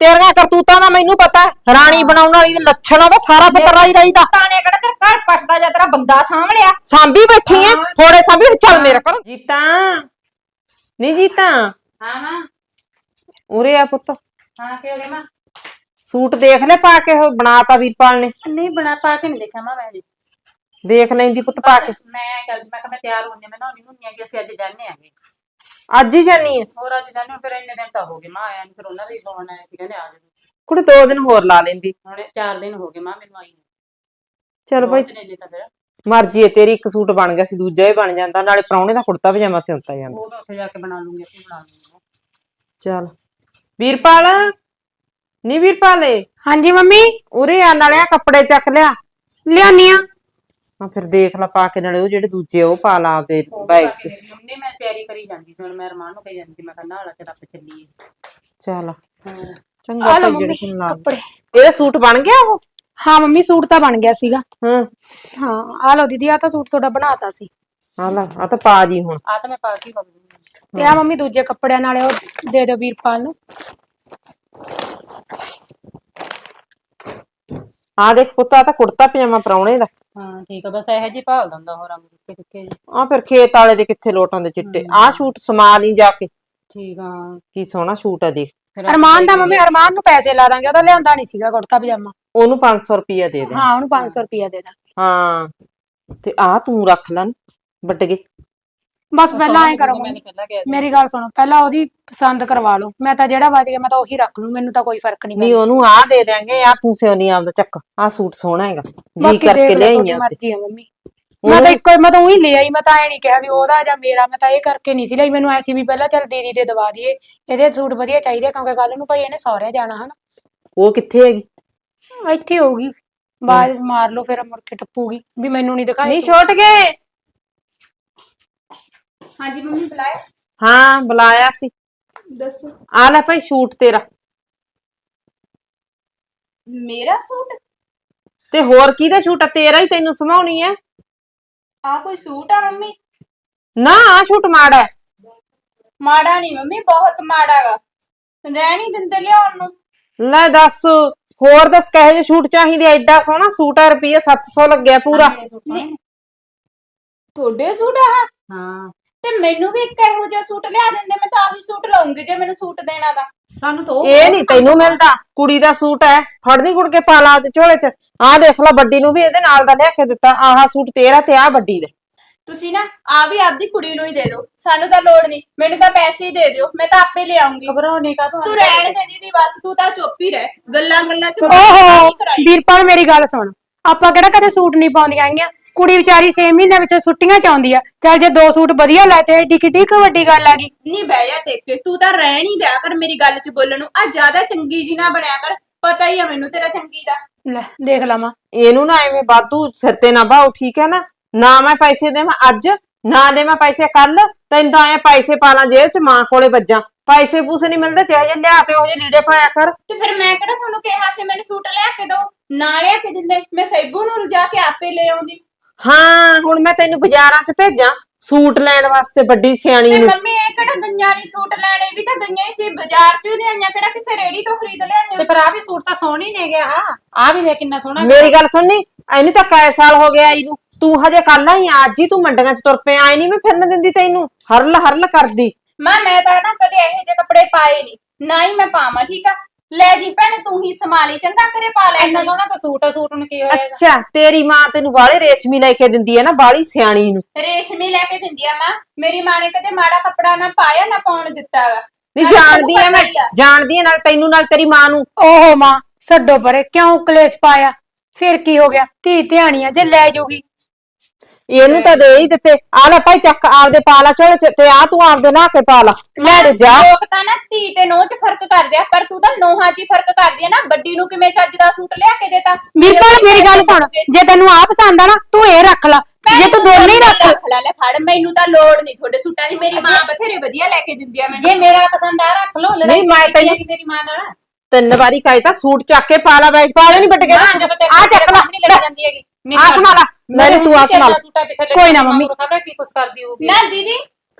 ਤੇਰੀਆਂ ਕਰਤੂਤਾਂ ਦਾ ਮੈਨੂੰ ਪਤਾ ਹੈ। ਰਾਣੀ ਬਣਾਉਣ ਵਾਲੀ ਦੇ ਲੱਛਣ ਉਹਦਾ ਸਾਰਾ ਪਤਾ ਰਾਈ ਰਾਈ ਦਾ। ਤਾਣੇ ਕਿਹੜਾ ਤੇਰਾ ਘਰ ਪੱਟਦਾ ਜਾਂ ਤੇਰਾ ਬੰਦਾ ਸਾਂਭ ਲਿਆ? ਸਾਂਭੀ ਬੈਠੀ ਐ। ਥੋੜੇ ਸਾਂਭੀ ਚੱਲ ਮੇਰੇ ਘਰ। ਜੀਤਾ ਨਹੀਂ ਜੀਤਾ? ਹਾਂ ਹਾਂ ਉਰੇ ਆ ਪੁੱਤ। ਹਾਂ ਕੀ ਹੋ ਗਿਆ ਮਾਂ? ਸੂਟ ਦੇਖ ਲੈ ਪਾ ਕੇ ਉਹ ਬਣਾਤਾ ਵੀਰਪਾਲ ਨੇ। ਨਹੀਂ ਬਣਾ ਪਾ ਕੇ ਨਹੀਂ ਦੇਖਿਆ ਮਾਂ ਮੈਂ ਜੀ ਦੇਖ ਲੈਂਦੀ ਪੁੱਤ ਪਾ ਕੇ। ਮੈਂ ਚੱਲ ਮੈਂ ਕਿਹਾ ਮੈਂ ਤਿਆਰ ਹੋਣੀ ਮੈਂ ਨਹਾਉਣੀ ਹੁੰਨੀ ਆ ਕਿ ਅਸੀਂ ਅੱਜ ਜਾਣੇ ਆਗੇ ਅੱਜ ਹੀ ਜਾਨੀ ਐ ਹੋਰ ਅੱਜ ਜਾਣੇ ਫਿਰ ਇੰਨੇ ਦਿਨ ਤਾਂ ਹੋ ਗਏ ਮਾਂ ਆਇਆ ਨਹੀਂ ਫਿਰ ਉਹਨਾਂ ਦਾ ਹੀ ਫੋਨ ਆਇਆ ਸੀ ਕਹਿੰਦੇ ਆ ਜਾਓ ਕੁੜੇ ਦੋ ਦਿਨ ਹੋਰ ਲਾ ਲੈਂਦੀ। ਹੁਣ 4 ਦਿਨ ਹੋ ਗਏ ਮਾਂ ਮੈਨੂੰ ਆਈ ਨੂੰ। ਚਲ ਭਾਈ। ਬਹੁਤ ਨੇ ਤਾਂ ਫਿਰ। ਮਰਜ਼ੀ ਐ ਤੇਰੀ ਇੱਕ ਸੂਟ ਬਣ ਗਿਆ ਸੀ ਦੂਜਾ ਹੀ ਬਣ ਜਾਂਦਾ ਨਾਲੇ ਪ੍ਰਾਹੁਣੇ ਦਾ ਕੁੜਤਾ ਪਜਾਮਾ ਸਿਉਂਤਾ ਜਾਂਦਾ। ਉਹ ਤਾਂ ਉੱਥੇ ਜਾ ਕੇ ਬਣਾ ਲੂੰਗੀ ਆਪੇ ਬਣਾ ਲੂੰਗੀ ਚਲ। ਵੀਰਪਾਲ? ਨੀ ਵੀਰਪਾਲੇ? ਹਾਂਜੀ ਮੰਮੀ। ਉਰੇ ਆ ਨਾਲੇ ਆ ਕੱਪੜੇ ਚੱਕ ਲਿਆ। ਲਿਆਨੀ ਆ। ਆ ਫਿਰ ਦੇਖ ਲਾ ਪਾ ਕੇ ਨਾਲੇ ਉਹ ਜਿਹੜੇ ਦੂਜੇ ਉਹ ਪਾ ਲਾ ਆਪਦੇ ਉਹ ਬਾਈਕ ਬਾਕੀ ਤੇ। ਮੇਰੀ ਮੰਮੀ ਮੈਂ ਤਿਆਰੀ ਕਰੀ ਜਾਂਦੀ ਸੀ ਹੁਣ ਮੈਂ ਰਮਾਨ ਨੂੰ ਕਹੀ ਜਾਂਦੀ ਸੀ, ਮੈਂ ਕਹਿੰਦਾ ਹਾਲਾ ਤੇ ਰੱਬ ਚੱਲੀਏ ਚਲ। ਹੋਰ ਚੰਗਾ ਆ ਲਓ ਭਾਈ ਜਿਹੜੇ ਮੰਮੀ ਤੈਨੂੰ ਲਾ ਕੱਪੜੇ। ਇਹ ਸੂਟ ਬਣ ਗਿਆ ਉਹ? ਹਾਂ ਮੰਮੀ ਸੂਟ ਤਾਂ ਬਣ ਗਿਆ ਸੀਗਾ। ਹਾਂ। ਹਾਂ ਆ ਲਓ ਦੀਦੀ ਆ ਤਾਂ ਸੂਟ ਤੁਹਾਡਾ ਬਣਾਤਾ ਸੀ। ਆ ਲੈ ਆ ਤਾਂ ਪਾ ਜੀ ਹੁਣ। ਆ ਤਾਂ ਮੈਂ ਪਾ ਕੇ ਹੀ ਵਗ ਦੂੰਗੀ ਤੇ ਆ ਮੰਮੀ ਦੂਜੇ ਕੱਪੜਿਆਂ ਨਾਲੇ ਉਹ ਦੇ ਦਿਓ ਵੀਰਪਾਲ ਨੂੰ। ਆ ਦੇਖ ਪੁੱਤ ਆ ਤਾਂ ਕੁੜਤਾ ਪਜਾਮਾ ਪ੍ਰਾਹੁਣੇ ਦਾ। ਹਾਂ ਠੀਕ ਆ ਬਸ ਇਹੋ ਜਿਹੀ ਭਾਲ ਦਿੰਦਾ ਹੋਰ ਰੰਗ ਟਿੱਕੇ ਟਿੱਕੇ ਜਿਹੇ। ਆ ਫਿਰ ਖੇਤ ਵਾਲੇ ਦੇ ਕਿੱਥੇ ਲੋਟਾਂ ਦੇ ਚਿੱਟੇ। ਆ ਸੂਟ ਸਮਾ ਲਈ ਜਾ ਕੇ। ਠੀਕ ਆ। ਕੀ ਸੋਹਣਾ ਸੂਟ ਆ ਦੇਖ। ਫਿਰ ਅਰਮਾਨ ਦਾ ਮੰਮੀ ਅਰਮਾਨ ਨੂੰ ਪੈਸੇ ਲਾ ਦਾਂਗੇ ਉਹਦਾ ਲਿਆਂਦਾ ਨਹੀਂ ਸੀਗਾ ਕੁੜਤਾ ਪਜਾਮਾ। ਉਹਨੂੰ 500 ਰੁਪਿਆ ਦੇ ਦੇ। ਹਾਂ ਉਹਨੂੰ 500 ਰੁਪਿਆ ਦੇ ਦਾਂ ਹਾਂ ਤੇ ਆ ਤੂੰ ਰੱਖ ਲੈ ਵੱਟ ਗਏ ਬਸ ਪਹਿਲਾਂ ਐ ਕਰੋ ਮੈਂ ਪਹਿਲਾਂ ਸੀ। ਮੇਰੀ ਗੱਲ ਸੁਣੋ ਪਹਿਲਾਂ ਉਹਦੀ ਪਸੰਦ ਕਰਵਾ ਲਓ। ਮੈਂ ਤਾਂ ਜਿਹੜਾ ਵੱਜ ਗਿਆ ਮੈਂ ਤਾਂ ਉਹੀ ਰੱਖ ਲੂ ਮੈਨੂੰ ਤਾਂ ਕੋਈ ਫ਼ਰਕ ਨਹੀਂ ਨਹੀਂ ਪੈਂਦਾ। ਉਹਨੂੰ ਆ ਦੇ ਦਿਆਂਗੇ ਆ ਤੂੰ ਸਿਓ ਨਹੀਂ ਆਉਂਦਾ ਚੱਕ ਆ ਸੂਟ ਸੋਹਣਾ ਹੈਗਾ। ਜੀ ਬਾਕੀ ਕਰਕੇ ਦੇਖ ਲਓ ਲਿਆਈ ਤੁਹਾਡੀ ਆ ਤੇ ਮਰਜ਼ੀ ਆ ਮੰਮੀ। ਮੈਂ ਤਾਂ ਇੱਕੋ ਹੀ ਮੈਂ ਤਾਂ ਉਹੀ ਲੈ ਆਈ ਮੈਂ ਤਾਂ ਐ ਨਹੀਂ ਕਿਹਾ ਵੀ ਉਹਦਾ ਜਾਂ ਮੇਰਾ ਮੈਂ ਤਾਂ ਇਹ ਕਰਕੇ ਨਹੀਂ ਸੀ ਲਈ ਮੈਨੂੰ ਐਸੀ ਵੀ ਪਹਿਲਾਂ ਚੱਲ ਦੀਦੀ ਦੇ ਦਵਾ ਦਈਏ ਇਹਦੇ ਸੂਟ ਵਧੀਆ ਚਾਹੀਦੇ ਕਿਉਂਕਿ ਕੱਲ ਨੂੰ ਭਾਈ ਇਹਨੇ ਸਹੁਰੇ ਜਾਣਾ ਹਨ। ਉਹ ਕਿੱਥੇ ਹੈਗੀ? ਇੱਥੇ ਹੋਊਗੀ। ਬਾਅਦ ਮਾਰ ਲਓ ਫਿਰ ਮੁੜ ਕੇ ਟੱਪੂਗੀ ਵੀ ਮੈਨੂੰ ਨਹੀਂ ਦਿਖਾਈ ਨਹੀਂ ਛੋਟ ਗਏ। ਹਾਂਜੀ ਮੰਮੀ ਬੁਲਾਇਆ? ਹਾਂ ਬੁਲਾਇਆ ਸੀ। ਦੱਸੋ। ਆ ਲੈ ਭਾਈ ਸੂਟ ਤੇਰਾ। ਮੇਰਾ ਸੂਟ? ਤੇ ਹੋਰ ਕਿਹਦਾ ਸੂਟ ਆ? ਤੇਰਾ ਹੀ ਤੈਨੂੰ ਸਮਾਉਣੀ ਹੈ ਆ ਕੋਈ ਸੂਟ ਆ ਮੰਮੀ? ਨਾ ਆ ਸੂਟ ਮਾੜਾ ਹੈ। ਮਾੜਾ ਨਹੀਂ ਮੰਮੀ ਬਹੁਤ ਮਾੜਾਗਾ ਰਹਿਣੀ ਦਿੰਦੇ ਲਿਆਉਣ ਨੂੰ। ਲੈ ਦੱਸ ਹੋਰ ਦੱਸ ਕਹੇ ਜੇ ਸੂਟ ਚਾਹੀਦੇ ਆ? ਐਡਾ ਸੋਹਣਾ ਸੂਟ ਆ ਰੁਪਈਆ 700 ਲੱਗਿਆ ਪੂਰਾ। ਤੁਹਾਡੇ ਸੂਟ ਆ? ਹਾਂ। ਤੇ ਮੈਨੂੰ ਵੀ ਇੱਕ ਇਹੋ ਜਿਹਾ ਸੂਟ ਲਿਆ ਦਿੰਦੇ ਮੈਂ ਤਾਂ ਆਹੀ ਸੂਟ ਲਾਉਂਗੀ ਜੇ ਮੈਨੂੰ ਸੂਟ ਦੇਣਾ ਤਾਂ ਸਾਨੂੰ ਤਾਂ ਉਹ ਇਹ ਨਹੀਂ ਤੈਨੂੰ ਮਿਲਦਾ ਕੁੜੀ ਦਾ ਸੂਟ ਹੈ ਫੜਨੀ ਕੁੜ ਕੇ ਪਾ ਲਾ ਤੇ ਝੋਲੇ 'ਚ। ਆਹ ਦੇਖ ਲੈ ਵੱਡੀ ਨੂੰ ਵੀ ਇਹਦੇ ਨਾਲ ਦਾ ਲਿਆ ਕੇ ਦਿੱਤਾ ਆਹ ਸੂਟ ਤੇਰਾ ਤੇ ਆਹ ਵੱਡੀ ਦੇ। ਤੁਸੀਂ ਨਾ ਆ ਵੀ ਆਪਦੀ ਕੁੜੀ ਨੂੰ ਹੀ ਦੇ ਦਿਓ ਸਾਨੂੰ ਤਾਂ ਲੋੜ ਨਹੀਂ ਮੈਨੂੰ ਤਾਂ ਪੈਸੇ ਹੀ ਦੇ ਦਿਓ ਮੈਂ ਤਾਂ ਆਪੇ ਲਿਆਉਂਗੀ। ਘਬਰਾਉਣੇ ਕਾ ਤੂੰ ਰਹਿਣ ਦੇ ਦੀਦੀ ਬਸ ਤੂੰ ਤਾਂ ਚੁੱਪ ਹੀ ਰਹਿ ਗੱਲਾਂ ਗੱਲਾਂ ਚ ਓਹੋ ਵੀਰਪਾਲ ਮੇਰੀ ਗੱਲ ਸੁਣ ਆਪਾਂ ਕਿਹੜਾ ਕਦੇ ਸੂਟ ਨਹੀਂ ਪਾਉਂਦੀਆਂ ਹੈਗੀਆਂ? ਕੁੜੀ ਵਿਚਾਰੀ 6 ਮਹੀਨੇ ਵਿੱਚ ਛੁੱਟੀਆਂ ਚ ਆਉਂਦੀ ਆ। ਚੱਲ ਜੇ ਦੋ ਸੂਟ ਵਧੀਆ ਲਾਤੇ ਏਡੀ ਕਿੱਡੀ ਕੁ ਵੱਡੀ ਗੱਲ ਆ ਗਈ। ਨਹੀਂ ਬਹਿ ਜਾ ਟੇਕ ਕੇ ਤੂੰ ਤਾਂ ਰਹਿਣ ਹੀ ਦਿਆ ਕਰ ਮੇਰੀ ਗੱਲ ਚ ਬੋਲਣ ਨੂੰ। ਆ ਜ਼ਿਆਦਾ ਚੰਗੀ ਜੀ ਨਾ ਬਣਿਆ ਕਰ ਪਤਾ ਹੀ ਆ ਮੈਨੂੰ ਤੇਰਾ ਚੰਗੀ ਦਾ। ਲੈ ਦੇਖ ਲਵਾਂ ਇਹਨੂੰ ਨਾ ਐਵੇਂ ਬਾਤੂ ਸਿਰ ਤੇ ਨਾ ਬਾਹੋ ਠੀਕ ਹੈ ਨਾ? ਨਾ ਮੈਂ ਪੈਸੇ ਦੇਵਾਂ ਅੱਜ ਨਾ ਦੇਵਾਂ ਪੈਸੇ ਕੱਲ ਤੈਨੂੰ ਤਾਂ ਐ ਪੈਸੇ ਪਾ ਲਾਂ ਜੇਬ 'ਚ ਮਾਂ ਕੋਲੇ ਵੱਜਾਂ। ਪੈਸੇ ਪੂਸੇ ਨਹੀਂ ਮਿਲਦੇ ਤੇ ਜੇ ਲਿਆ ਤੇ ਉਹ ਜੇ ਲੀੜੇ ਪਾਇਆ ਕਰ। ਤੇ ਫਿਰ ਮੈਂ ਕਿਹੜਾ ਤੁਹਾਨੂੰ ਕਿਹਾ ਸੀ ਮੈਨੂੰ ਸੂਟ ਲਿਆ ਕੇ ਦਿਓ ਨਾ ਲਿਆ ਕੇ ਦਿੰਦੇ। ਮੈਂ ਸੈਬੂ ਨੂੰ ਲਿਜਾ ਕੇ ਆਪੇ ਲੈ ਆਉਂਦੀ। ਹਾਂ ਹੁਣ ਮੈਂ ਤੈਨੂੰ ਬਾਜ਼ਾਰਾਂ 'ਚ ਭੇਜਾਂ ਸੂਟ ਲੈਣ ਵਾਸਤੇ ਵੱਡੀ ਸਿਆਣੀ ਤੇ ਨੂੰ। ਮੰਮੀ ਇਹ ਕਿਹੜਾ ਗੰਜਾਂ ਨਹੀਂ ਸੂਟ ਲੈਣੇ? ਵੀ ਤਾਂ ਗੰਜਾਂ ਹੀ ਸੀ ਬਾਜ਼ਾਰ ਚੋਂ ਨਹੀਂ ਆਈਆਂ ਕਿਹੜਾ ਕਿਸੇ ਰੇੜੀ ਤੋਂ ਖਰੀਦ ਤੇ ਲਿਆਈਆਂ ਪਰ ਆ ਵੀ ਸੂਟ ਤਾਂ ਸੋਹਣੀ ਨੇ ਗਿਆ ਹਾਂ ਆ ਵੀ ਦੇ ਕਿੰਨਾ ਸੋਹਣਾ ਮੇਰੀ ਗੱਲ ਸੁਣਨੀ ਐਨੀ ਤਾਂ ਕੈ ਸਾਲ ਹੋ ਗਿਆ ਇਹਨੂੰ ਤੂੰ ਹਜੇ ਕੱਲ ਹੀ ਆ, ਅੱਜ ਹੀ ਤੂੰ ਮੰਡੀਆਂ 'ਚ ਤੁਰ ਪਿਆ ਆਈ ਨਹੀਂ ਮੈਂ ਫਿਰਨ ਦਿੰਦੀ ਤੈਨੂੰ। ਹਰਲ ਹਰਲ ਕਰਦੀ। ਮਾਂ ਮੈਂ ਤਾਂ ਨਾ ਕਦੇ ਇਹੋ ਜਿਹੇ ਕੱਪੜੇ ਪਾਏ ਨਹੀਂ ਨਾ ਹੀ ਮੈਂ ਪਾਵਾਂ ਠੀਕ ਆ? ਲੈ ਜੀ ਭੈਣ ਤੂੰ ਹੀ ਸੰਭਾਲੀ ਚੰਗਾ ਕਰੇ ਪਾ ਲੈ ਇੰਨਾ ਸੋਹਣਾ ਤਾਂ ਸੂਟ ਆ ਸੂਟ ਨੂੰ ਕੀ ਹੋਇਆ ਇਹਦਾ? ਅੱਛਾ ਤੇਰੀ ਮਾਂ ਤੈਨੂੰ ਬਾਹਲੇ ਰੇਸ਼ਮੀ ਲੈ ਕੇ ਦਿੰਦੀ ਹੈ ਨਾ ਬਾਹਲੀ ਸਿਆਣੀ ਨੂੰ। ਰੇਸ਼ਮੀ ਲੈ ਕੇ ਦਿੰਦੀ ਆ ਮਾਂ। ਮੇਰੀ ਮਾਂ ਨੇ ਕਦੇ ਮਾੜਾ ਕੱਪੜਾ ਨਾ ਪਾਇਆ ਨਾ ਪਾਉਣ ਦਿੱਤਾਗਾ ਨਹੀਂ ਜਾਣਦੀ ਐ ਮੈਂ ਜਾਣਦੀ ਐ ਨਾਲ ਤੈਨੂੰ ਨਾਲ ਤੇਰੀ ਮਾਂ ਨੂੰ। ਓਹੋ ਮਾਂ ਛੱਡੋ ਪਰੇ ਕਿਉਂ ਕਲੇਸ਼ ਪਾਇਆ? ਫਿਰ ਕੀ ਹੋ ਗਿਆ? ਧੀ ਧਿਆਣੀ ਆ ਜੇ ਲੈ ਜਾਊਗੀ ਇਹਨੂੰ ਤਾਂ ਦੇ ਹੀ ਦਿੱਤੇ ਆ ਲੈ ਭਾਈ ਚੱਕ ਆਪਦੇ ਪਾ ਲਾ ਚਲ ਤੇ ਆ ਤੂੰ ਆਪਦੇ ਲਾ ਕੇ ਪਾ ਲਾ। ਲੈ ਦੇ ਜਾ। ਲੋਕ ਤਾਂ ਨਾ ਧੀ ਤੇ ਨੋਹ ਚ ਫ਼ਰਕ ਕਰਦੇ ਆ ਪਰ ਤੂੰ ਤਾਂ ਨੋਹਾਂ 'ਚ ਹੀ ਫ਼ਰਕ ਕਰਦੀ ਆ ਨਾ। ਵੱਡੀ ਨੂੰ ਕਿਵੇਂ ਚੱਜ ਦਾ ਸੂਟ ਲਿਆ ਕੇ ਦੇਤਾ? ਵੀਰਪਾਲ ਮੇਰੀ ਗੱਲ ਸੁਣ। ਜੇ ਤੈਨੂੰ ਆ ਪਸੰਦ ਆ ਨਾ ਤੂੰ ਇਹ ਰੱਖ ਲੈ। ਜੇ ਤੂੰ ਦੋਨੇ ਹੀ ਰੱਖ ਲੈ। ਲੈ ਫੜ। ਮੈਨੂੰ ਤਾਂ ਲੋੜ ਨਹੀਂ ਤੁਹਾਡੇ ਸੂਟਾਂ ਦੀ। ਮੇਰੀ ਮਾਂ ਬਥੇਰੇ ਵਧੀਆ ਲੈ ਕੇ ਦਿੰਦੀ ਆ ਮੈਨੂੰ। ਜੇ ਮੇਰਾ ਪਸੰਦ ਆ ਰੱਖ ਲੋ ਨਹੀਂ, ਮੈਂ ਤੈਨੂੰ- ਮੇਰੀ ਮਾਂ ਨਾਲ। ਤਿੰਨ ਵਾਰੀ ਕਹੇ ਤਾਂ ਸੂਟ ਚੱਕ ਕੇ ਪਾ ਲਾ ਬੈਗ ਪਾ ਲੈ ਨਹੀਂ ਬੱਟ ਕੇ ਆ ਚੱਕ ਲਾ। ਨਹੀਂ ਲੱਗ ਜਾਂਦੀ ਹੈਗੀ। ਆ ਸੰਭਾਲਾ। ਨਹੀਂ, ਤੂੰ ਆ ਸੰਭਾਲ। ਕੋਈ ਨਾ ਮੰਮੀ। ਖਬਰ ਕੀ ਕੁਛ ਕਰਦੀ ਹੋਊਗੀ ਨਾ ਦੀਦੀ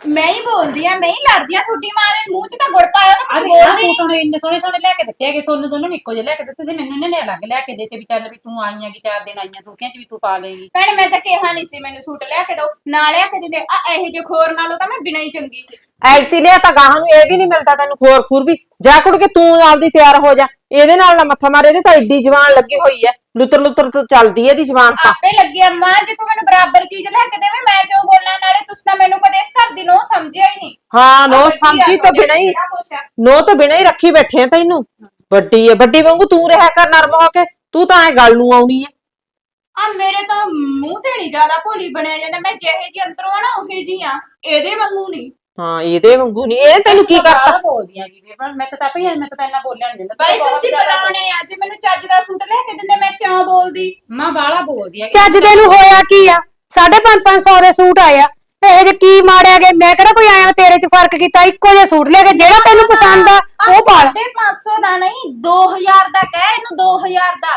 ਮੈਂ ਹੀ ਬੋਲਦੀ ਆ ਮੈਂ ਹੀ ਲੜਦੀ ਆ ਤੁਹਾਡੀ ਮਾਂ ਦੇ ਮੂੰਹ 'ਚ ਤਾਂ ਗੁੜ ਪਾਇਆ ਤਾਂ ਕੁਝ ਆਹ ਬੋਲਦੀ ਨਹੀਂ ਸੂਟ ਹੁਣ ਇੰਨੇ ਸੋਹਣੇ ਸੋਹਣੇ ਲੈ ਕੇ ਦਿੱਤੇ ਹੈਗੇ ਸੋਨੂੰ ਦੋਨੋਂ ਨੂੰ ਇੱਕੋ ਜਿਹੇ ਲੈ ਕੇ ਦਿੱਤੇ ਸੀ ਮੈਨੂੰ ਇਹਨੇ ਨੇ ਅਲੱਗ ਲੈ ਕੇ ਦਿੱਤੇ ਵੀ ਚੱਲ ਵੀ ਤੂੰ ਆਈਆਂ ਕਿ ਚਾਰ ਦਿਨ ਆਈਆਂ ਸੁੱਕੀਆਂ ਚ ਵੀ ਤੂੰ ਪਾ ਲਏਗੀ ਭੈਣ ਮੈਂ ਤਾਂ ਕਿਹਾ ਨਹੀਂ ਸੀ ਮੈਨੂੰ ਸੂਟ ਲਿਆ ਕੇ ਦਿਓ ਨਾ ਲਿਆ ਕੇ ਦਿੰਦੇ ਆ ਇਹੋ ਜਿਹੇ ਖੋਰ ਨਾਲੋਂ ਤਾਂ ਮੈਂ ਬਿਨਾਂ ਹੀ ਚੰਗੀ ਸੀ। ਐਕਟੀ ਲਿਆ ਤਾਂ ਗਾਹਾਂ ਨੂੰ ਇਹ ਵੀ ਨਹੀਂ ਮਿਲਦਾ ਤੈਨੂੰ ਖੋਰ ਖੂਰ ਵੀ। ਜਾ ਕੁੜ ਕੇ ਤੂੰ ਆਪਦੀ ਤਿਆਰ ਹੋ ਜਾ ਇਹਦੇ ਨਾਲ ਨਾ ਮੱਥਾ ਮਾਰੇ ਇਹਦੇ ਤਾਂ ਐਡੀ ਜਵਾਨ ਲੱਗੀ ਹੋਈ ਐ। ਲੁੱਤਰ ਲੁੱਤਰ ਤੋਂ ਚੱਲਦੀ ਐ ਇਹਦੀ ਜਵਾਨ ਤਾਂ। ਆਪੇ ਲੱਗੀ ਆ ਮਾਂ ਜੇ ਤੂੰ ਮੈਨੂੰ ਬਰਾਬਰ ਚੀਜ਼ ਲੈ ਕੇ ਦੇਵੇਂ ਮੈਂ ਕਿਉਂ ਬੋਲਣਾ ਨਾਲੇ ਤੁਸੀਂ ਤਾਂ ਮੈਨੂੰ ਕਦੇ ਇਸ ਘਰ ਦੀ ਨੋ ਸਮਝਿਆ ਹੀ ਹਾਂ ਨੋ ਆ ਸਮਝੀ ਤੋਂ ਬਿਨਾਂ ਹੀ ਆ। ਨੋ ਤੋਂ ਬਿਨਾਂ ਹੀ ਰੱਖੀ ਬੈਠੇ ਆ ਤੈਨੂੰ। ਵੱਡੀ ਐ ਵੱਡੀ ਵਾਂਗੂ ਤੂੰ ਰਿਹਾ ਕਰ ਨਰਮ ਹੋ ਕੇ। ਤੂੰ ਤਾਂ ਐ ਗੱਲ ਨੂੰ ਆਉਣੀ ਐ ਆ ਮੇਰੇ ਤਾਂ ਮੂੰਹ ਤੇ ਨਹੀਂ ਜ਼ਿਆਦਾ ਭੋਲੀ ਬਣਿਆ ਜਾਂਦਾ। ਮੈਂ ਜਿਹੇ ਜੀ ਅੰਦਰੋਂ ਆ ਨਾ ਉਹੇ ਜੀ ਆ। ਇਹਦੇ ਵਾਂਗੂ ਨਹੀਂ ਹਾਂ ਇਹਦੇ ਵਾਂਗੂ ਨਹੀਂ ਇਹ ਤੈਨੂੰ ਕੀ ਕਰਤਾ? ਬੋਲਦੀਆਂ ਕੀ ਫਿਰ ਮੈਂ ਤਾਂ ਤਾਂ ਭਈ ਮੈਂ ਤਾਂ ਇੰਨਾ ਬੋਲਿਆ ਨਹੀਂ ਜਾਂਦਾ। ਬਾਈ ਤੁਸੀਂ ਬੁਲਾਉਣੇ ਆ। ਜੇ ਮੈਨੂੰ ਚੱਜ ਦਾ ਸੂਟ ਲੈ ਕੇ ਦਿੰਦੇ ਮੈਂ ਕਿਉਂ ਬੋਲਦੀ? ਮਾਂ ਬਾਹਲਾ ਬੋਲਦੀ ਹੈ ਚੱਜ ਦੇ ਨੂੰ ਹੋਇਆ ਕੀ ਆ? 550 ਦੇ ਸੂਟ ਆਇਆ ਇਹ ਜੇ ਕੀ ਮਾਰਿਆ ਗਿਆ ਮੈਂ ਕਿਹੜਾ ਕੋਈ ਆਇਆ ਤੇਰੇ ਚ ਫ਼ਰਕ ਕੀਤਾ ਇੱਕੋ ਜਿਹਾ ਸੂਟ ਲੈ ਕੇ ਜਿਹੜਾ ਤੈਨੂੰ ਪਸੰਦ ਆ ਉਹ ਪਾ ਲੈ। 500 ਦਾ ਨਹੀਂ 2000 ਦਾ ਕਹਿ ਇਹਨੂੰ 2000 ਦਾ।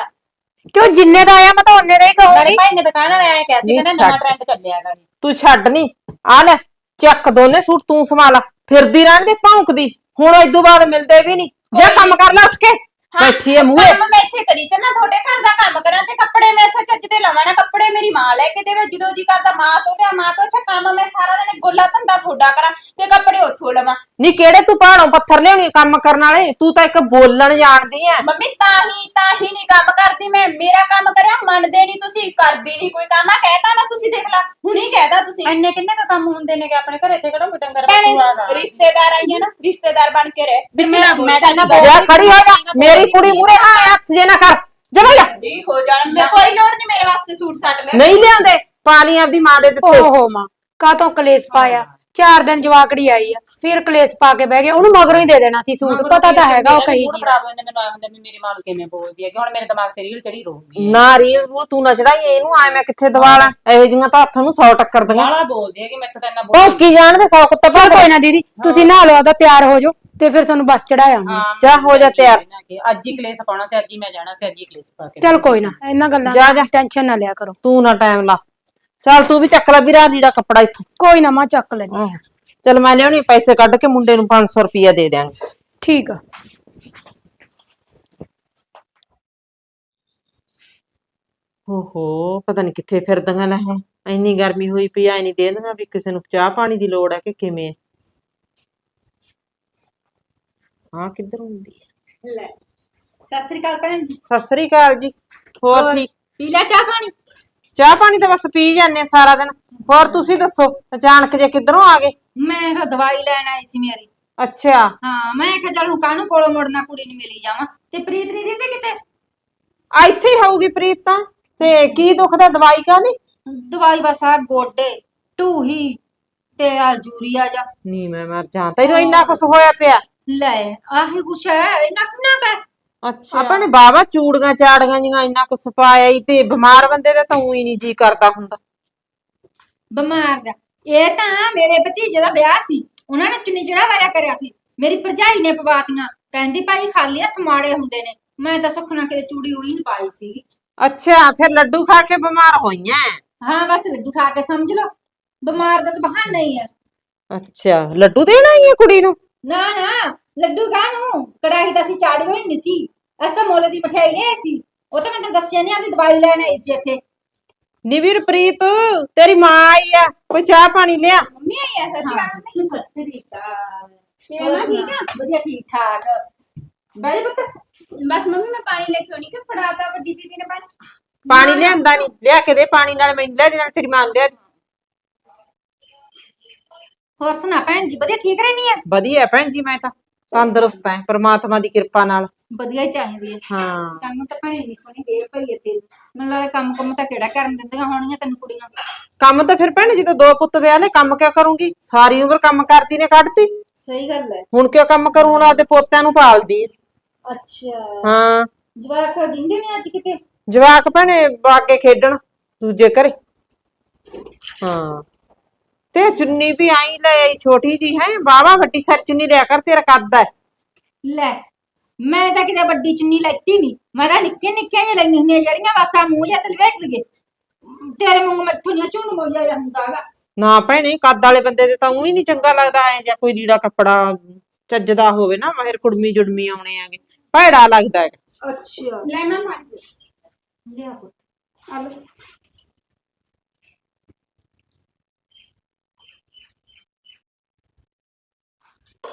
ਕਿਉਂ ਜਿੰਨੇ ਦਾ ਆਇਆ ਮੈਂ ਤਾਂ ਉਹਨੇ ਦਾ ਹੀ ਕਹੂੰਗੀ। ਭਾਈ ਨੇ ਦੁਕਾਨ ਵਾਲੇ ਆਏ ਕਿਹਾ ਸੀ ਨਹੀਂ ਕਹਿੰਦਾ ਨਵਾਂ ਛੱਡ। ਟ੍ਰੈਂਡ ਚੱਲਿਆ ਹੈਗਾ ਜੀ। ਤੂੰ ਛੱਡ ਨਹੀਂ ਆ ਲੈ ਚੱਕ ਦੋਨੇ ਸੂਟ ਤੂੰ ਸੰਭਾਲ ਫਿਰਦੀ ਰਹਿਣ ਦੇ ਭੌਂਕਦੀ ਹੁਣ ਇਦੋਂ ਬਾਅਦ ਮਿਲਦੇ ਵੀ ਨਹੀਂ ਜਾ ਕੰਮ ਕਰ ਲੈ ਉੱਠ ਕੇ। ਬੈਠੀ ਐ ਮੂਹਰੇ ਕੰਮ ਮੈਂ ਇੱਥੇ ਕਰੀ ਚੱਲਾਂ ਤੁਹਾਡੇ ਘਰ ਦਾ ਕੰਮ ਕਰਾਂ ਤੇ ਕੱਪੜੇ ਮੈਂ ਅੱਛਾ ਚੱਜ ਦੇ ਲਵਾਂ ਨਾ ਕੱਪੜੇ ਮੇਰੀ ਮਾਂ ਲੈ ਕੇ ਦੇਵੇ ਜਦੋਂ ਜੀ ਕਰਦਾ ਮਾਂ ਤੋਂ ਲਿਆ ਮਾਂ ਤੋਂ ਅੱਛਾ ਕੰਮ ਮੈਂ ਸਾਰਾ ਦਿਨ ਗੋਲਾ ਧੰਦਾ ਤੁਹਾਡਾ ਕਰਾਂ ਤੇ ਕੱਪੜੇ ਉੱਥੋਂ ਲਵਾਂ। ਨਹੀਂ ਕਿਹੜੇ ਤੂੰ ਪਹਾੜੋਂ ਪੱਥਰ ਲਿਆਉਣੀ ਕੰਮ ਕਰਨ ਵਾਲੇ? ਤੂੰ ਤਾਂ ਇੱਕ ਬੋਲਣ ਜਾਣਦੀ ਐ। ਮੰਮੀ ਤਾਂ ਹੀ ਤਾਂ ਹੀ ਨਹੀਂ ਕੰਮ ਕਰਦੀ ਮੈਂ। ਮੇਰਾ ਕੰਮ ਕਰਿਆ ਮੰਨਦੇ ਨਹੀਂ ਤੁਸੀਂ ਕਰਦੀ ਨਹੀਂ ਕੋਈ ਕੰਮ। ਆ ਕਹਿਤਾ ਨਾ ਤੁਸੀਂ ਦੇਖ ਲਾ ਹੁਣੀ ਕਹਿਦਾ ਤੁਸੀਂ। ਇੰਨੇ ਕਿੰਨੇ ਕੁ ਕੰਮ ਹੁੰਦੇ ਨੇ ਕਿ ਆਪਣੇ ਘਰੇ? ਤੇ ਕਿਹੜਾ ਕੋਈ ਡੰਗਰ ਭੈਣੇ ਆਗਾ ਰਿਸ਼ਤੇਦਾਰ ਆਈਆਂ ਨਾ ਰਿਸ਼ਤੇਦਾਰ ਬਣ ਕੇ ਰਹਿ। ਵਿੱਚ ਮੈਂ- ਨਾ ਮੈਂ ਤਾਂ ਨਾ। ਜਾ ਖੜੀ ਹੋ ਜਾ। ਮੇਰੀ ਕੁੜੀ ਮੂਹਰੇ ਆ ਹੱਥ ਜੇ ਨਾ ਕਰ। ਜਮਾ ਜਾ। ਨਹੀਂ ਹੋ ਜਾਣ ਮੈਂ ਕੋਈ ਲੋੜ ਨਹੀਂ ਮੇਰੇ ਵਾਸਤੇ ਸੂਟ ਸੱਟ ਲੈ ਨਹੀਂ ਲਿਆਉਂਦੇ। ਪਾਣੀ ਆਪਦੀ ਮਾਂ ਦੇ ਦਿੱਤੇ। ਓਹੋ ਮਾਂ ਕਾਤੋਂ ਕਲੇਸ਼ ਪਾਇਆ? ਚਾਰ ਦਿਨ ਜਵਾਕੜੀ ਆਈ ਆ ਫਿਰ ਕਲੇਸ਼ ਪਾ ਕੇ ਬਹਿ ਗਏ ਉਹਨੂੰ ਮਗਰੋਂ ਹੀ ਦੇ ਦੇਣਾ ਸੀ ਸੂਟ। ਪਤਾ ਤਾਂ ਹੈਗਾ ਉਹ ਕਹੀ ਜੀ ਖਰਾਬ ਹੋ ਜਾਂਦਾ ਮੈਨੂੰ ਆਇਆ ਹੁੰਦਾ ਵੀ ਮੇਰੀ ਮਾਂ ਨੂੰ ਕਿਵੇਂ ਬੋਲਦੀ ਹੈ ਕਿ ਹੁਣ ਮੇਰੇ ਦਿਮਾਗ ਤੇ ਰੀਲ ਚੜੀ ਰਹੂਗੀ। ਨਾ ਰੀਲ ਨੂੰ ਤੂੰ ਨਾ ਚੜਾਈ ਇਹਨੂੰ ਆਏ ਮੈਂ ਕਿੱਥੇ ਦਵਾਲਾਂ ਇਹੋ ਜਿਹੀਆਂ ਤਾਂ ਹੱਥ ਨੂੰ 100 ਟੱਕਰ ਦੀਆਂ। ਬੋਲਦੀ ਹੈ ਕਿ ਮੈਥੋਂ ਤਾਂ ਇੰਨਾ ਬੋਲ ਭੌਂਕੀ ਜਾਣ ਦੇ 100 ਕੁੱਤਾ ਚਲ ਕੋਈ ਨਾ ਦੀਦੀ ਤੁਸੀਂ ਨਹਾ ਲਓ ਤਾਂ ਤਿਆਰ ਹੋ ਜਾਓ। ਤੇ ਫਿਰ ਤੁਹਾਨੂੰ ਬੱਸ ਚੜਾਇਆ ਹਾਂ ਜਾ ਹੋ ਜਾ ਤਿਆਰ। ਅੱਜ ਹੀ ਕਲੇਸ਼ ਪਾਉਣਾ ਸੀ ਅੱਜ ਹੀ ਮੈਂ ਜਾਣਾ ਸੀ ਅੱਜ ਹੀ ਕਲੇਸ਼ ਪਾ ਕੇ ਚਲ ਕੋਈ ਨਾ ਇਹਨਾਂ ਗੱਲਾਂ ਜਾ, ਜਾ। ਟੈਨਸ਼ਨ ਨਾ ਲਿਆ ਕਰੋ। ਤੂੰ ਨਾ ਟਾਈਮ ਲਾ। ਚੱਲ ਤੂੰ ਵੀ ਚੱਕ ਲੈ ਵੀਰਾ ਲੀੜਾ ਕੱਪੜਾ ਇੱਥੋਂ। ਕੋਈ ਨਾ ਮਾਂ ਚੱਕ ਲੈਣੀ ਆਹੋ। ਚੱਲ ਮੈਂ ਲਿਆਉਣੀ ਪੈਸੇ ਕੱਢ ਕੇ ਮੁੰਡੇ ਨੂੰ 500 ਰੁਪਇਆ ਦੇ ਦਿਆਂਗੇ। ਠੀਕ ਆ। ਓਹੋ ਪਤਾ ਨਹੀਂ ਕਿੱਥੇ ਫਿਰਦੀਆਂ ਲੈ ਹੁਣ। ਇੰਨੀ ਗਰਮੀ ਹੋਈ ਪਈ ਐ ਨਹੀਂ ਦੇਂਦੀਆਂ ਵੀ ਕਿਸੇ ਨੂੰ ਚਾਹ ਪਾਣੀ ਦੀ ਲੋੜ ਹੈ ਕਿ ਕਿਵੇਂ? ਹਾਂ ਕਿੱਧਰ ਹੁੰਦੀ ਹੈ ਲੈ ਸਤਿ ਸ੍ਰੀ ਅਕਾਲ ਭੈਣ ਜੀ। ਸਤਿ ਸ੍ਰੀ ਅਕਾਲ ਜੀ ਹੋਰ ਠੀਕ? ਪੀ ਲੈ ਚਾਹ ਪਾਣੀ? ਚਾਹ ਪਾਣੀ ਤਾਂ ਬਸ ਪੀ ਜਾਂਦੇ ਸਾਰਾ ਦਿਨ। ਹੋਰ ਤੁਸੀਂ ਦੱਸੋ ਅਚਾਨਕ ਜੇ ਕਿੱਧਰੋਂ ਆ ਗਏ? ਮੈਂ ਤਾਂ ਦਵਾਈ ਲੈਣ ਆਈ ਸੀ ਮੇਰੀ। ਅੱਛਾ। ਹਾਂ ਮੈਂ ਕਿਹਾ ਚੱਲ ਹੁਣ ਕਾਹਨੂੰ ਕੋਲੋਂ ਮੁੜਨਾ ਕੁੜੀ ਨੂੰ ਮਿਲੀ ਜਾਵਾਂ। ਤੇ ਪ੍ਰੀਤ ਨਹੀਂ ਦਿੰਦੇ ਕਿਤੇ? ਆ ਇੱਥੇ ਹੀ ਹੋਊਗੀ ਪ੍ਰੀਤ ਤਾਂ। ਤੇ ਕੀ ਦੁਖਦਾ ਦਵਾਈ ਕਾਹਦੀ? ਦਵਾਈ ਬਸ ਆ ਗੋਡੇ ਢੂਹੀ ਤੇ ਆ ਯੂਰੀਆ ਜਾ ਨਹੀਂ ਮੈਂ ਮਰ ਜਾਂ ਤੈਨੂੰ ਇੰਨਾ ਕੁਛ ਹੋਇਆ ਪਿਆ। ਲੈ ਆਹੀ ਕੁਛ ਹੈ ਇੰਨਾ ਕਿੰਨਾ ਕਾ ਅੱਛਾ। ਆਪਾਂ ਨੇ ਬਾਵਾ ਚੂੜੀਆਂ ਚਾੜੀਆਂ ਜੀਆਂ ਇੰਨਾ ਕੁਛ ਪਾਇਆ ਈ ਤੇ ਬਿਮਾਰ ਬੰਦੇ ਦਾ ਤਾਂ ਊਂ ਨਹੀਂ ਜੀ ਕਰਦਾ ਹੁੰਦਾ। ਬਿਮਾਰ ਦਾ। ਇਹ ਤਾਂ ਮੇਰੇ ਭਤੀਜੇ ਦਾ ਵਿਆਹ ਸੀ। ਉਹਨਾਂ ਨੇ ਚੁੰਨੀ ਜਿਹੜਾ ਵਾਇਆ ਕਰਿਆ ਸੀ। ਮੇਰੀ ਭਰਜਾਈ ਨੇ ਪਵਾਤੀਆਂ। ਕਹਿੰਦੀ ਭਾਈ ਖਾਲੀ ਹੱਥ ਮਾੜੇ ਹੁੰਦੇ ਨੇ। ਮੈਂ ਤਾਂ ਸੁਖਣਾ ਕਿਤੇ ਚੂੜੀ ਉਹੀ ਨਹੀਂ ਪਾਈ ਸੀ ਅੱਛਾ ਫਿਰ ਲੱਡੂ ਖਾ ਕੇ ਬਿਮਾਰ ਹੋਈਆਂ? ਹਾਂ ਬਸ ਲੱਡੂ ਖਾ ਕੇ ਸਮਝ ਲਓ। ਬਿਮਾਰ ਦਾ ਤਾਂ ਬਹਾਨਾ ਹੀ ਹੈ ਅੱਛਾ ਲੱਡੂ ਦੇਣ ਆਈ ਹੈ ਕੁੜੀ ਨੂੰ? ਨਾ ਨਾ। ਲੱਡੂ ਕਾਹਨੂੰ? ਕੜਾਹੀ ਤਾਂ ਅਸੀਂ ਚਾੜੀ ਹੋਈ ਨਹੀਂ ਸੀ। ਅਸੀਂ ਤਾਂ ਮੁੱਲ ਦੀ ਮਠਿਆਈ ਲਿਆਏ ਸੀ। ਉਹ ਤਾਂ ਮੈਂ ਤੈਨੂੰ ਦੱਸਿਆ ਨਹੀਂ ਆਦੀ ਦਵਾਈ ਲੈਣ ਆਈ ਸੀ ਇੱਥੇ। ਨਿਵੀਰ ਪ੍ਰੀਤ ਤੇਰੀ ਮਾਂ ਆਈ ਆ। ਕੋਈ ਚਾਹ ਪਾਣੀ ਲਿਆ? ਮੰਮੀ ਆਈ ਆ ਸ਼੍ਰੀ ਅਕਾਲ। ਸਸਤੀ ਕਿਵੇਂ ਆ, ਠੀਕ ਆ? ਵਧੀਆ ਠੀਕ ਠਾਕ। ਬਾਈ ਪੁੱਤ। ਬਸ ਮੰਮੀ ਮੈਂ ਪਾਣੀ ਲੈ ਕੇ ਆਉਣੀ ਕਿ ਫੜਾਤਾ ਵੱਡੀ ਦੀਦੀ ਨੇ ਪਾਣੀ? ਪਾਣੀ ਲਿਆਂਦਾ ਨਹੀਂ ਲਿਆ ਕੇ ਦੇ ਪਾਣੀ ਨਾਲ ਮੈਨੂੰ ਲਿਆ ਦੇ ਨਾਲ ਤੇਰੀ ਮਾਂ ਨੂੰ ਲਿਆ ਦੇ। ਹੋਰ ਸੁਣਾ ਭੈਣ ਜੀ ਵਧੀਆ ਠੀਕ ਰਹਿਣੀ ਆ? ਵਧੀਆ ਭੈਣ ਜੀ ਮੈਂ ਤਾਂ। ਤੰਦਰੁਸਤ ਐ ਪ੍ਰਮਾਤਮਾ ਦੀ ਕਿਰਪਾ ਨਾਲ। ਵਧੀਆ ਹੀ ਚਾਹੀਦੀ ਹੈ। ਹਾਂ। ਕੰਮ ਤਾਂ ਭੈਣ ਦੀ ਸੋਹਣੀ ਦੇ ਪਈ ਹੈ ਤੇਰੀ। ਮੈਨੂੰ ਲੱਗਦਾ ਕੰਮ ਕੰਮ ਤਾਂ ਕਿਹੜਾ ਕਰਨ ਦਿੰਦੀਆਂ ਹੋਣਗੀਆਂ ਤੈਨੂੰ ਕੁੜੀਆਂ। ਕੰਮ ਤਾਂ ਫਿਰ ਭੈਣ ਜਦੋਂ ਦੋ ਪੁੱਤ ਵਿਆਹ ਲੈ ਕੰਮ ਕਿਉਂ ਕਰੂੰਗੀ? ਸਾਰੀ ਉਮਰ ਕੰਮ ਕਰਦੀ ਨੇ ਕੱਢਤੀ। ਸਹੀ ਗੱਲ ਹੈ। ਹੁਣ ਕਿਉਂ ਕੰਮ ਕਰੂੰ ਹੁਣ ਆਪਦੇ ਪੋਤਿਆਂ ਨੂੰ ਪਾਲਦੀ। ਅੱਛਾ। ਹਾਂ। ਜਵਾਕ ਦਿੰਦੇ ਨੇ ਅੱਜ ਕਿਤੇ? ਜਵਾਕ ਭੈਣੇ ਬਾਗੇ ਖੇਡਣ ਦੂਜੇ ਘਰੇ। ਹਾਂ। ਤੇ ਚੁੰਨੀ ਵੀ ਆਈ ਲੈ ਆਈ ਛੋਟੀ ਜੀ ਹੈ ਬਾਵਾ ਵੱਡੀ ਸਾਰੀ ਚੁੰਨੀ ਲਿਆ ਕਰ ਤੇਰਾ ਕੱਦ ਹੈ। ਲੈ ਮੈਂ ਤਾਂ ਕਿਤੇ ਵੱਡੀ ਚੁੰਨੀ ਲੈਤੀ ਨਹੀਂ ਮੈਂ ਤਾਂ ਨਿੱਕੇ ਨਿੱਕੀਆਂ ਜਿਹੀਆਂ ਲਈਆਂ ਹੁੰਦੀਆਂ ਜਿਹੜੀਆਂ ਬਸ ਆ ਮੂੰਹ ਜਾਂ ਤੇ ਲਵੇਟ ਲਗੇ ਤੇਰੇ ਮੂੰਹ ਮੈਂ ਤੁਨੀਆਂ ਝੁੰਡ ਮੋਇਆ ਜਾਂ ਹੁੰਦਾਗਾ ਨਾ ਭੈਣੇ ਕੱਦ ਵਾਲੇ ਬੰਦੇ ਦੇ ਤਾਂ ਉਹੀ ਨਹੀਂ ਚੰਗਾ ਲੱਗਦਾ ਐ ਜਾਂ ਕੋਈ ਲੀੜਾ ਕੱਪੜਾ ਚੱਜਦਾ ਹੋਵੇ ਨਾ ਮਹਿਰ ਕੁੜਮੀ ਜੁੜਮੀ ਆਉਣੇ ਆਗੇ ਭੈੜਾ ਲੱਗਦਾ ਹੈ ਅੱਛਾ। ਲੈ ਮੈਂ ਗਈ ਲਿਆ ਪੁੱਤ। ਆ ਲਓ।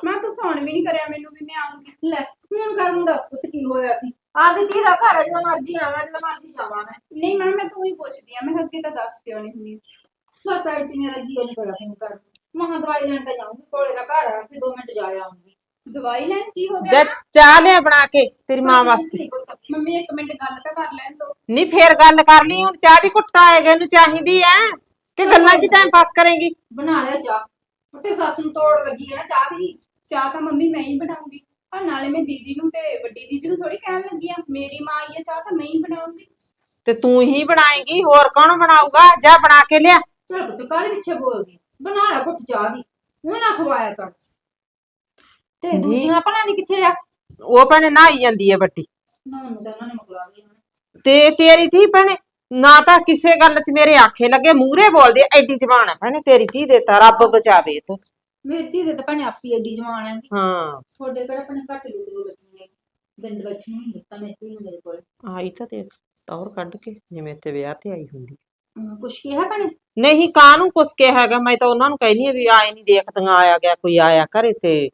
ਮੈਂ ਤੂੰ ਫੋਨ ਵੀ ਨਹੀਂ ਕਰਿਆ ਮੈਨੂੰ ਵੀ ਮੈਂ ਆਉਂਗੀ ਲੈ ਹੁਣ ਕਰ ਨੂੰ ਦੱਸ ਪੁੱਤ ਕੀ ਹੋਇਆ ਸੀ। ਆਪਦੀ ਧੀ ਦਾ ਘਰ ਹੈ ਜਦੋਂ ਮਰਜ਼ੀ ਆਵਾਂ ਜਦੋਂ ਮਰਜ਼ੀ ਜਾਵਾਂ ਮੈਂ। ਨਹੀਂ ਮੈਂ ਮੈਂ ਤੂੰ ਹੀ ਪੁੱਛਦੀ ਆ ਮੈਂ ਕਿਹਾ ਅੱਗੇ ਤਾਂ ਦੱਸ ਕਿਉਂ ਨਹੀਂ ਹੁੰਦੀ ਬਸ ਆਈ ਤੀ ਮੇਰਾ ਜੀ ਨਹੀਂ ਕਰਿਆ ਫੋਨ ਕਰ। ਮਹਾਂ ਦਵਾਈ ਲੈਣ ਤਾਂ ਜਾਊਂਗੀ ਕੋਲੇ ਦਾ ਘਰ ਆ ਤੇ 2 ਮਿੰਟ ਜਾ ਆਉਂਗੀ ਦਵਾਈ ਲੈਣ ਕੀ ਹੋ ਜਾਂ ਗਿਆ ਚਾਹ ਲਿਆ ਬਣਾ ਕੇ ਤੇਰੀ ਮਾਂ ਵਾਸਤੇ। ਮੰਮੀ ਇੱਕ ਮਿੰਟ ਗੱਲ ਤਾਂ ਕਰ ਲੈਣ ਦੋ। ਨਹੀਂ ਫੇਰ ਗੱਲ ਕਰ ਲਈ ਹੁਣ ਚਾਹ ਦੀ ਕੁੱਟਾ ਆਏਗਾ ਇਹਨੂੰ ਚਾਹੀਦੀ ਐ। ਕਿ ਗੱਲਾਂ 'ਚ ਟਾਈਮ ਪਾਸ ਕਰੇਗੀ? ਬਣਾ ਲਿਆ ਚਾਹ। ਤੇ ਸੱਸ ਨੂੰ ਤੋੜ ਲੱਗੀ ਹੈ ਨਾ ਚਾਹ ਦੀ। ਚਾਹ ਤਾਂ ਮੰਮੀ ਮੈਂ ਹੀ ਬਣਾਉਂਗੀ। ਆ ਨਾਲੇ ਮੈਂ ਦੀਦੀ ਨੂੰ ਤੇ ਵੱਡੀ ਦੀਦੀ ਨੂੰ ਥੋੜੀ ਕਹਿਣ ਲੱਗੀ ਆ ਮੇਰੀ ਮਾਂ ਆਈ ਆ ਚਾਹ ਤਾਂ ਮੈਂ ਹੀ ਬਣਾਉਂਗੀ। ਤੇ ਤੂੰ ਹੀ ਬਣਾਏਂਗੀ ਹੋਰ ਕੌਣ ਬਣਾਊਗਾ? ਜਾ ਬਣਾ ਕੇ ਲਿਆ। ਚਲ ਪੁੱਤ ਕਾਹਦੇ ਪਿੱਛੇ ਬੋਲਦੀ? ਬਣਾ ਲੈ ਘੁੱਟ ਚਾਹ ਦੀ ਉਹ ਨਾ ਖਵਾਇਆ ਕਰ। ਤੇ ਨਹੀਂ। ਦੂਜੀਆਂ ਭਲਾਂ ਦੀ ਕਿੱਥੇ ਆ? ਉਹ ਭੈਣੇ ਨਹਾਈ ਜਾਂਦੀ ਐ ਬੱਟੀ ਨਾ ਨੂੰ ਤਾਂ ਉਹਨਾਂ ਨੇ ਮੁਕਲਾ ਲਈ ਤੇ ਤੇਰੀ ਧੀ ਭੈਣੇ ਨਾ ਤਾਂ ਕਿਸੇ ਗੱਲ 'ਚ ਮੇਰੇ ਆਖੇ ਲੱਗੇ ਮੂਹਰੇ ਬੋਲਦੀ ਐ, ਐਡੀ ਜ਼ਬਾਨ ਐ ਭੈਣੇ ਤੇਰੀ ਧੀ ਦੇ ਤਾਂ ਰੱਬ ਬਚਾਵੇ ਤੂੰ ਮੇਰੀ ਧੀ ਦੇ ਤਾਂ ਭਣੇ ਆਪੀ ਏਡੀ ਜਵਾਨ ਹੈ ਹਾਂ। ਤੁਹਾਡੇ ਕਿਹੜਾ ਭਣੇ ਘੱਟ ਦੀ ਦੋ ਲੱਗੀ ਹੈ? ਬਿੰਦ ਬੱਚੀ ਨੂੰ ਦਿੱਤਾ ਮੇਰੇ ਧੀ ਨੂੰ ਮੇਰੇ ਕੋਲ। ਆਈ ਤਾਂ ਦੇਖ ਟੌਰ ਕੱਢ ਕੇ ਜਿਵੇਂ ਤੇ ਵਿਆਹ ਤੇ ਆਈ ਹੁੰਦੀ। ਕੁਛ ਕਿਹਾ ਭਣੇ? ਨਹੀਂ ਕਾਹਨੂੰ ਕੁਛ ਕਿਹਾ ਹੈਗਾ ਮੈਂ ਤਾਂ ਉਹਨਾਂ ਨੂੰ ਕਹਿਨੀ ਆ ਵੀ ਆਏ ਨਹੀਂ ਦੇਖਦੀਆਂ ਆਇਆ ਗਿਆ ਕੋਈ ਆਇਆ ਘਰੇ ਤੇ।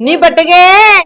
ਨਹੀਂ ਵੱਡ ਗਏ